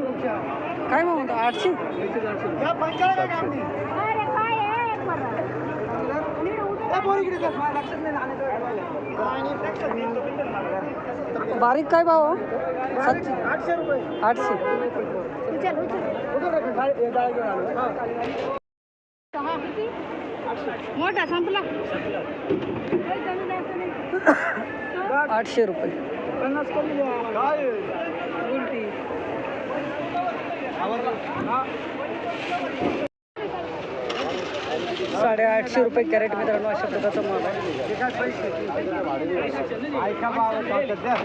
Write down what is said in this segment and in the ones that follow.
काय भाव म्हणतो आठशे? बारीक काय भाव हो? सातशे. आठशे आठशे. मोठा संपला. आठशे रुपये पन्नास कमी द्या काय उलटी साडेआठशे रुपये कॅरेट मित्रांनो अशा प्रकारचा माल आहे.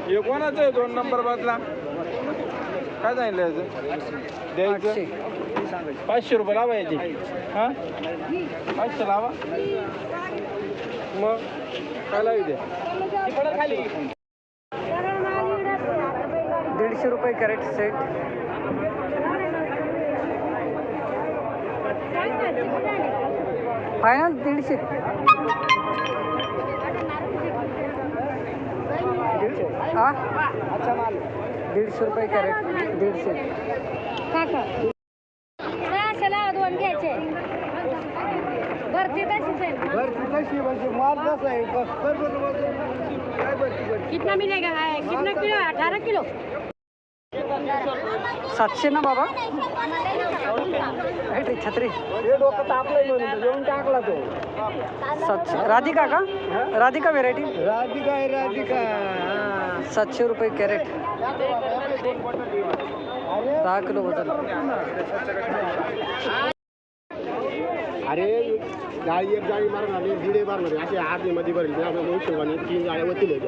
हे कोणाचं आहे? दोन नंबर बदला. काय सांगितलं याचं? द्यायचं? पाचशे रुपये लावा याची. हां? पाचशे लावा. मग काय लावी द्या दीडशे रुपये कॅरेट सेट. फायनल दीडशे. हा? दीडशे रुपये कॅरेट दीडशे. काका सहाशेला दोन घ्यायचे भरती तशीच आहे भरती तशी म्हणजे माल आहे कितना मिलेगा? है कितना किलो अठारह किलो? सातशे ना बाबा? रे, छत्री. जेवण टाकला तो सातशे. राधिका का? राधिका व्हेरायटी राधिका आहे राधिका हा. सातशे रुपये कॅरेट. दहा किलो वजन. अरे जाळी एक जाळी मारणार आणि भिडे मारणार असे आधी मध्ये भरेल. त्या हिशोबाने तीन जाळ्या नाही?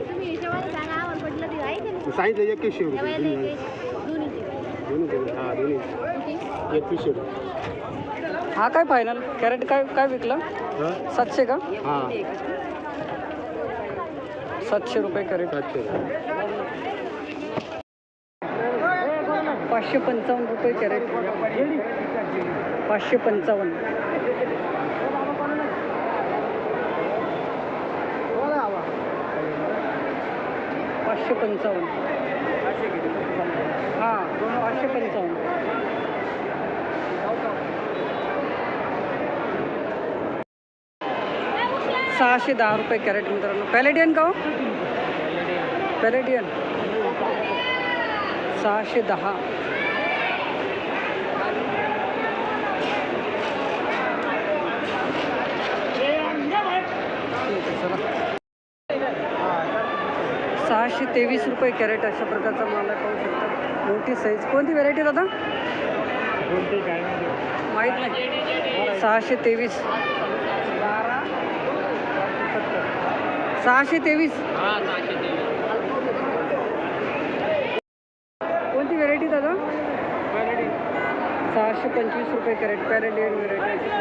सांगितलं एकवीसशे रुपये दोन्ही दोन्ही ते- दोन्ही ते. दोन्ही हा दोन्ही. एकवीसशे रुपये. हा काय फायनल कॅरेट काय काय विकलं? सातशे का? हा. सातशे रुपये कॅरेट सातशे. पाचशे पंचावन्न रुपये कॅरेट पाचशे पंचावन्न. पाचशे पंचावन्न. हां पाचशे पंचावन्न. सहाशे दहा रुपये कॅरेट मित्रांनो. पॅलेडियन का हो? पॅलेडियन. सहाशे दहा ठीक आहे, चला. सहाशे तेवीस रुपये कॅरेट अशा प्रकारचा माल आहे पाहू शकता. मोठी साईज कोणती व्हेरायटी दादा? माहीत नाही. सहाशे तेवीस. सहाशे तेवीस. कोणती व्हेरायटी दादा? सहाशे पंचवीस रुपये कॅरेट. पॅरेडियन व्हेरायटी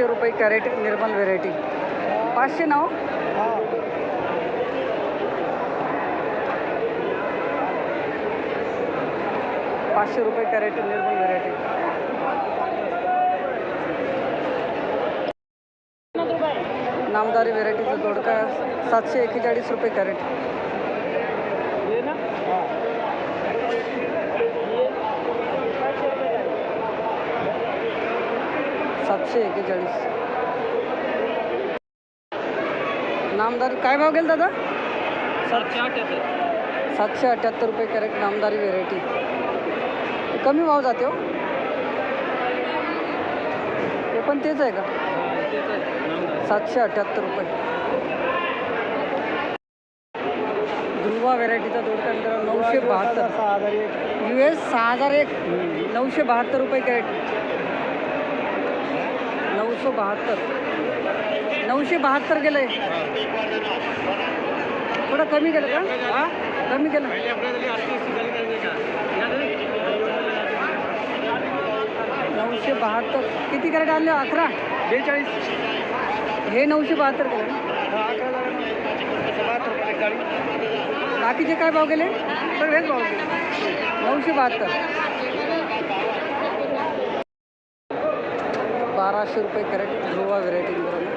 पाचशे रुपये कॅरेट निर्मल व्हेरायटी. पाचशे नाव? पाचशे रुपये कॅरेट निर्मल व्हेरायटी. नामदारी व्हेरायटीचा दोडका सातशे एक्केचाळीस रुपये कॅरेट. सातशे एक्केचाळीस नामदारी काय भाव गेला दादा? सातशे अठ्याहत्तर रुपये कॅरेट नामदारी व्हेरायटी कमी भाव जाते हो. हे पण तेच आहे का? सातशे अठ्याहत्तर रुपये. ध्रुवा व्हेरायटीचा दोडका मित्रांनो नऊशे बहात्तर. यू एस सहा हजार एक. नऊशे बहात्तर रुपये कॅरेट. नऊशे बहात्तर. नऊशे बहात्तर गेलंय. थोडं कमी केलं का? कमी केलं. नऊशे बहात्तर. किती कॅरेट आणले? अकरा? बेचाळीस. हे नऊशे बहात्तर केलं ना? बाकीचे काय भाव गेले? सगळेच भाव नऊशे बहात्तर. बाराशे रुपये कॅरेट ध्रुवा व्हेरायटी मित्रांनो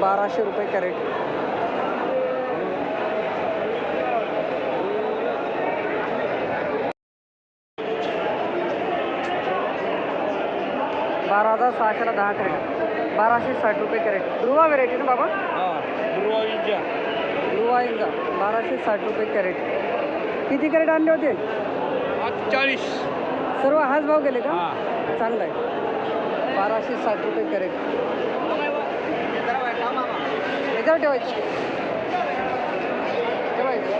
बाराशे रुपये कॅरेट. बारा हजार सहाशेला दहा कॅरेट. बाराशे साठ रुपये कॅरेट. ध्रुवा व्हेरायटी ना बाबा? बाराशे साठ रुपये कॅरेट. किती कॅरेट आणले होते? चाळीस. सर्व हाच भाव गेले का? चांगला आहे. बाराशे साठ रुपये कॅरेट. याच्यावर ठेवायचं. ठेवायचं.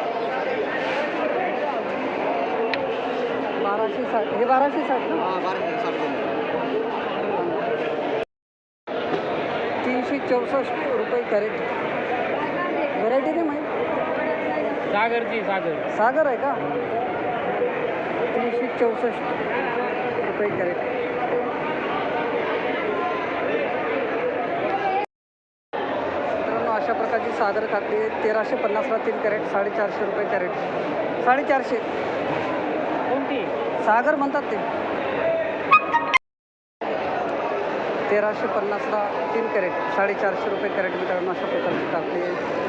बाराशे साठ हे बाराशे साठ ना? तीनशे चौसष्ट रुपये कॅरेट. व्हरायटी नाही माहीत. सागरची सागर. सागर आहे का? तीनशे चौसष्ट रुपये कॅरेट. मित्रांनो अशा प्रकारची सागर काकडी आहे. तेराशे पन्नासला तीन कॅरेट साडेचारशे रुपये कॅरेट. साडेचारशे. कोणती? सागर म्हणतात ते. तेराशे पन्नासला तीन कॅरेट साडेचारशे रुपये कॅरेट मित्रांनो अशा प्रकारची आहे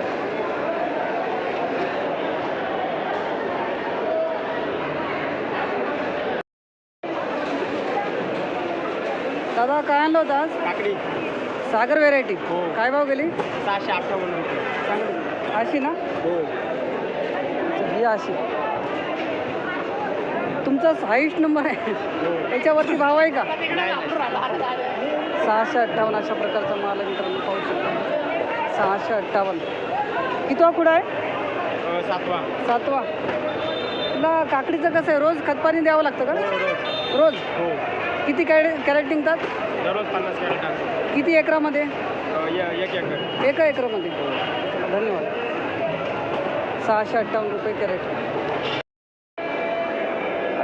दादा काय आणलं होतं आज? काकडी सागर व्हेरायटी हो. काय भाव गेली? सहाशे अठ्ठावन्न रुपये चांगली. अशी ना? हो. ही अशी. तुमचा हाईस्ट नंबर आहे. याच्यावरती भाव आहे का? सहाशे अठ्ठावन्न अशा प्रकारचा माल आहे मित्रांनो पाहू शकता. सहाशे अठ्ठावन्न. कितवा कुठं आहे? सातवा. सातवा. तुला काकडीचं कसं आहे? रोज खतपाणी द्यावं लागतं का? रोज. हो. किती कॅरे कॅरेट निघतात? दररोज पन्नास कॅरेट किती एकरामध्ये? एक एकर. एका एकरामध्ये? धन्यवाद. सहाशे अठ्ठावन्न रुपये कॅरेट.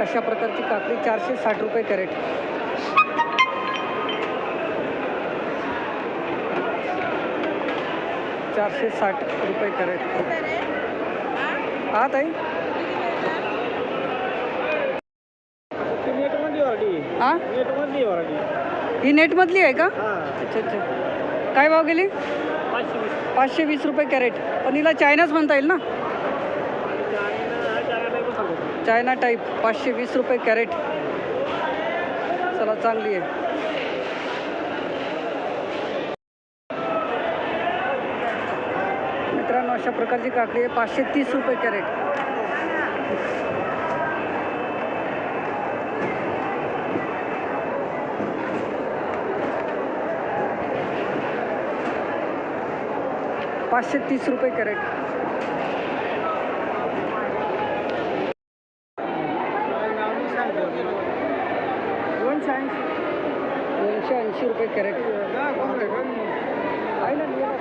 अशा प्रकारची काकडी चारशे साठ रुपये कॅरेट. चारशे साठ रुपये कॅरेट हा ताई? हा? ही नेटमधली आहे का? अच्छा अच्छा. काय भाव गेली? पाचशे वीस रुपये कॅरेट. पण हिला चायनाच म्हणता येईल ना? चायना टाईप पाचशे वीस रुपये कॅरेट. चला चांगली आहे मित्रांनो अशा प्रकारची काकडी आहे. पाचशे तीस रुपये कॅरेट पाचशे तीस रुपये कॅरेट दोनशे ऐंशी दोनशे ऐंशी रुपये कॅरेट आहे ना लिहिलं.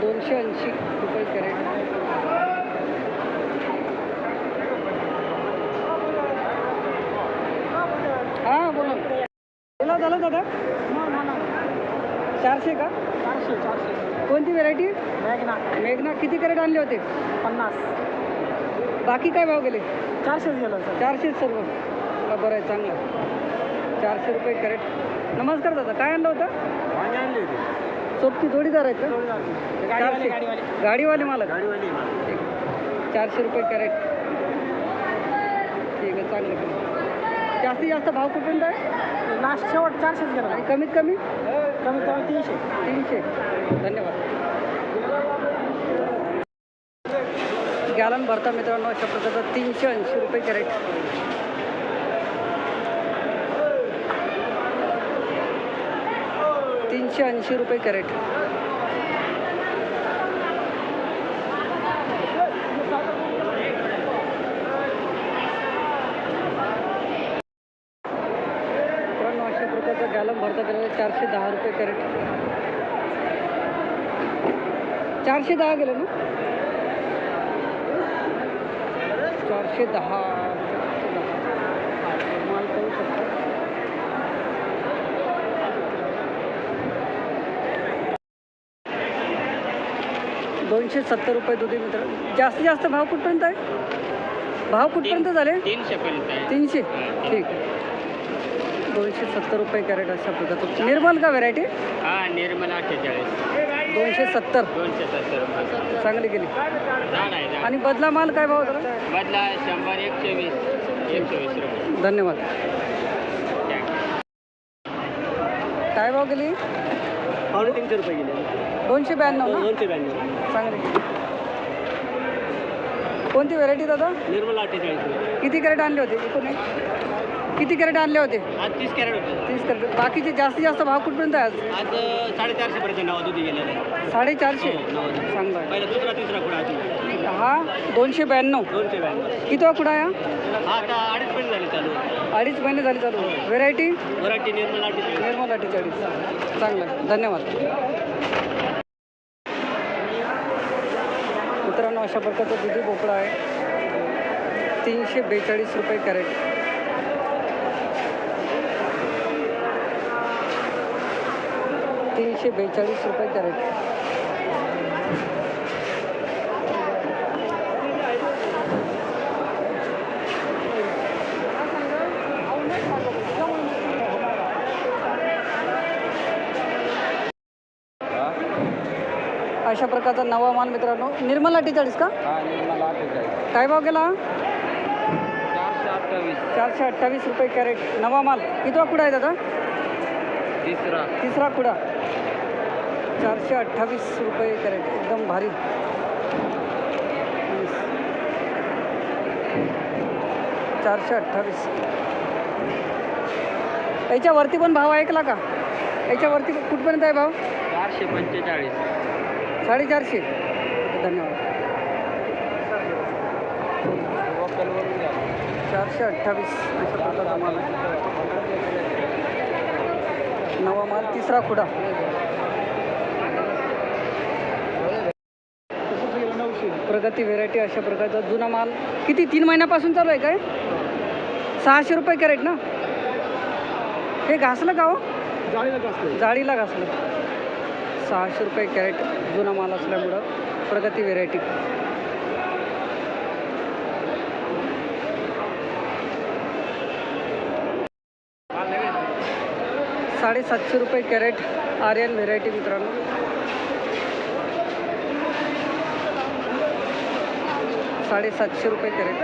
दोनशे ऐंशी रुपये कॅरेट हां बोला बोला झालं दादा? चारशे का? चारशे चारशे. कोणती व्हेरायटी मॅगना मेघना किती कॅरेट आणले होते? पन्नास. बाकी काय भाव गेले? चारशेच गेलं सर चारशेच सर्व. हा, बरं आहे चांगलं. चारशे रुपये कॅरेट. नमस्कार दादा काय आणलं होतं? वांगे आणले होते. सोबती जोडीदार आहेत का? गाडीवाले गाडीवाले. गाडीवाले मालक. गाडीवाले ठीक. चारशे रुपये कॅरेट. ठीक आहे चांगलं. जास्तीत जास्त भाव कुठपर्यंत आहे लास्ट शेवट चारशेच गेला. आणि कमीत कमी? कमीत कमी तीनशे. तीनशे. धन्यवाद. गॅलन भरता मित्रांनो अशा प्रकारचा तीनशे ऐंशी रुपये कॅरेट. तीनशे ऐंशी रुपये कॅरेट मित्रांनो अशा प्रकारचा गॅलन भरता गेलेला चारशे दहा रुपये कॅरेट. चारशे दहा गेलं ना? चारशे दहा. चारशे दहा माल पाहू शकता. दोनशे सत्तर रुपये दुधी मित्र जास्तीत जास्त भाव कुठपर्यंत आहे? भाव कुठपर्यंत झाले? तीनशे तीनशे? ठीक आहे. दोनशे सत्तर रुपये कॅरेट अशा प्रकारचं निर्मल का व्हरायटी हा निर्मल अठ्ठेचाळीस. दोनशे सत्तर. दोनशे सत्तर चांगली गेली आणि बदला माल काय भाव होता बदला शंभर एकशे वीस. एकशे वीस रुपये. धन्यवाद. काय भाव गेली? तीनशे रुपये गेले. दोनशे ब्याण्णव दोनशे ब्याण्णव. चांगली. गेली कोणती व्हरायटी दादा? निर्मला अठ्ठेचाळीस. किती कॅरेट आणले होते? एकूण एक? किती कॅरेट आणले होते? आज तीस कॅरेट होते. तीस कॅरेट. बाकीचे जास्तीत जास्त भाव कुठपर्यंत आहे आज? आज साडेचारशे पर्यंत नावा दुधी गेलेलं आहे. साडेचारशे? हो, चांगला आहे. पहिला दुसरा तिसरा कुडा हा दोनशे ब्याण्णव. दोनशे ब्याण्णव. किती कुठं आहे हा? आता अडीच पर्यंत झाले चालू. अडीच महिने झाले चालू. व्हेरायटी मराठी निर्मला निर्मल अठ्ठेचाळीस चांगलं आहे. धन्यवाद. मित्रांनो अशा प्रकारचा दुधी भोपळा आहे. तीनशे बेचाळीस रुपये कॅरेट. तीनशे बेचाळीस रुपये कॅरेट. अशा प्रकारचा नवा माल मित्रांनो. निर्मल अठ्ठेचाळीस का? हा काय भाव गेला? चारशे अठ्ठावीस. रुपये कॅरेट. नवा माल. कितवा कुडा आहे दादा? तिसरा. तिसरा कुडा. चारशे अठ्ठावीस रुपये कॅरेट. एकदम भारी. चारशे अठ्ठावीस. याच्यावरती पण भाव ऐकला का? याच्यावरती कुठपर्यंत आहे भाव? चारशे पंचेचाळीस. साडेचारशे. धन्यवाद. चारशे अठ्ठावीस अशा प्रकारचा माल आहे. नवा माल तिसरा खुडा. प्रगती व्हेरायटी अशा प्रकारचा जुना माल. किती? तीन महिन्यापासून चालू आहे काय? सहाशे रुपये कॅरेट ना? हे घासलं का हो? जाळीला घासलं. सहाशे रुपये कॅरेट जुना माल असल्यामुळं प्रगती व्हेरायटी साडेसातशे रुपये कॅरेट आर्यन व्हेरायटी मित्रांनो. साडेसातशे रुपये कॅरेट.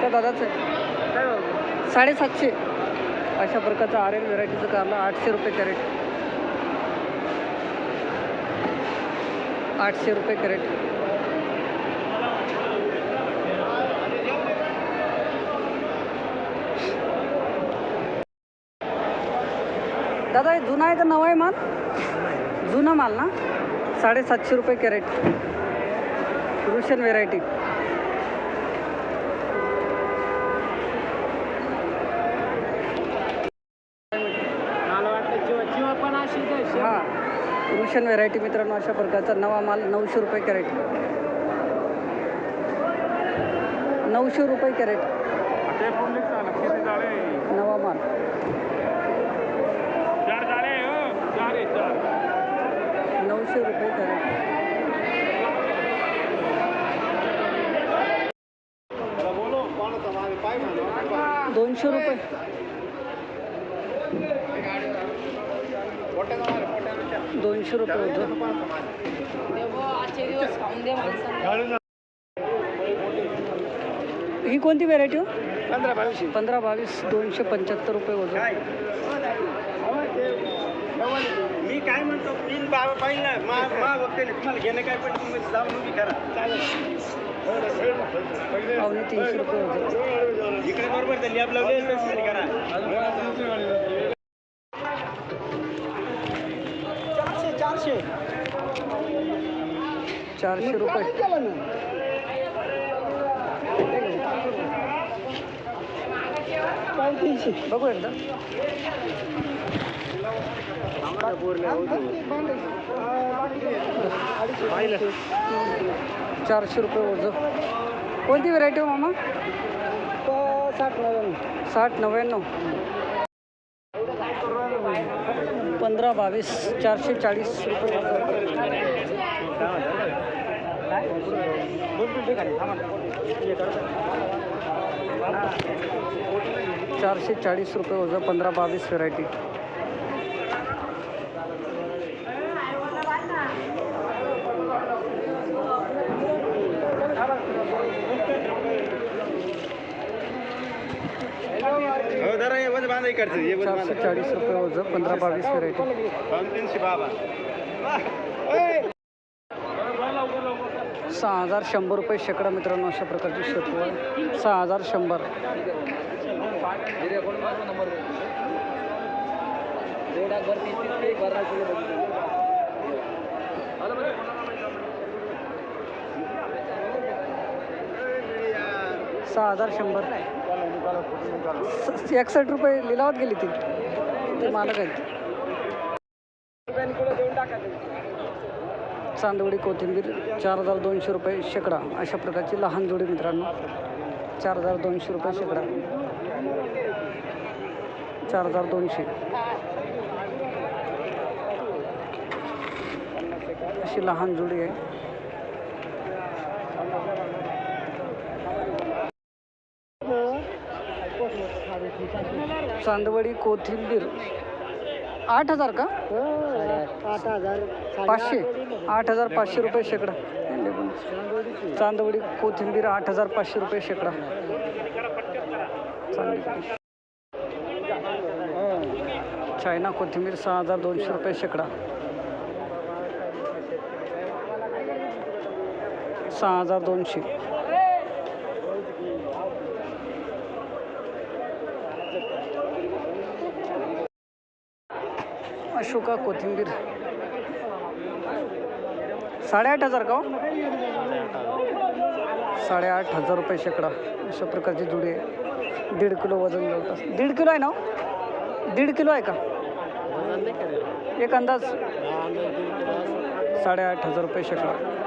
त्या दादाच आहे. साडेसातशे. अशा प्रकारचं आर्यन व्हेरायटीचं कारण आठशे रुपये कॅरेट. आठशे रुपये कॅरेट. दादा हे जुना आहे का नवा आहे माल? जुना माल ना? साडेसातशे रुपये कॅरेट. रुशन व्हेरायटी हा. रुशन व्हेरायटी मित्रांनो अशा प्रकारचा नवा माल नऊशे रुपये कॅरेट. नऊशे रुपये कॅरेट. नवा माल. नऊशे रुपये कॅरेट दोनशे रुपये. दोनशे रुपये होतं. ही कोणती व्हेरायटी हो? पंधरा पंधरा बावीस दोनशे पंच्याहत्तर रुपये वजन काय म्हणतो? तीन बाबा पाहिजे ना मा मा बघते तुम्हाला घेणं काय पण तुम्ही जाऊन उभी करा. चालेल. तीनशे रुपये इकडे बरोबर झाली आपलं करा. चारशे चारशे. चारशे रुपये. तीनशे बघू एकदा चारशे रुपये वजन. कोणती व्हरायटी हो मामा? साठ नव्याण्णव. साठ नव्याण्णव पंधरा बावीस चारशे चाळीस रुपये चारशे चाळीस रुपये ओझं पंधरा बावीस व्हेरायटी हो जरा हे बंद बांधा इकडचं हे बंद चारशे चाळीस रुपये ओझं पंधरा बावीस व्हेरायटी बांधा तीनशे बाबा सहा हजार शंभर रुपये शेकडा मित्रांनो अशा प्रकारची शेपू आहे. सहा हजार शंभर. सहा हजार शंभर. स- एकसष्ट रुपये लिलावत गेली ती. ते मालक आहेत. चांदवडी कोथिंबीर चार हजार दोनशे रुपये शेकडा अशा प्रकारची लहान जोडी मित्रांनो. चार हजार दोनशे रुपये शेकडा. चार हजार दोनशे. अशी लहान जोडी आहे. चांदवडी कोथिंबीर आठ हजार का? आठ हजार पाचशे. आठ हजार पाचशे रुपये शेकडा. चांदवडी कोथिंबीर आठ हजार पाचशे रुपये शेकडा. चायना कोथिंबीर सहा हजार दोनशे रुपये शेकडा. सहा हजार दोनशे. अशोका कोथिंबीर. साडेआठ हजार का हो? साडेआठ हजार रुपये शेकडा. अशा प्रकारची जुडी आहे. दीड किलो वजन जवळपास दीड किलो आहे ना हो? दीड किलो आहे का? एक अंदाज? साडेआठ हजार रुपये शेकडा.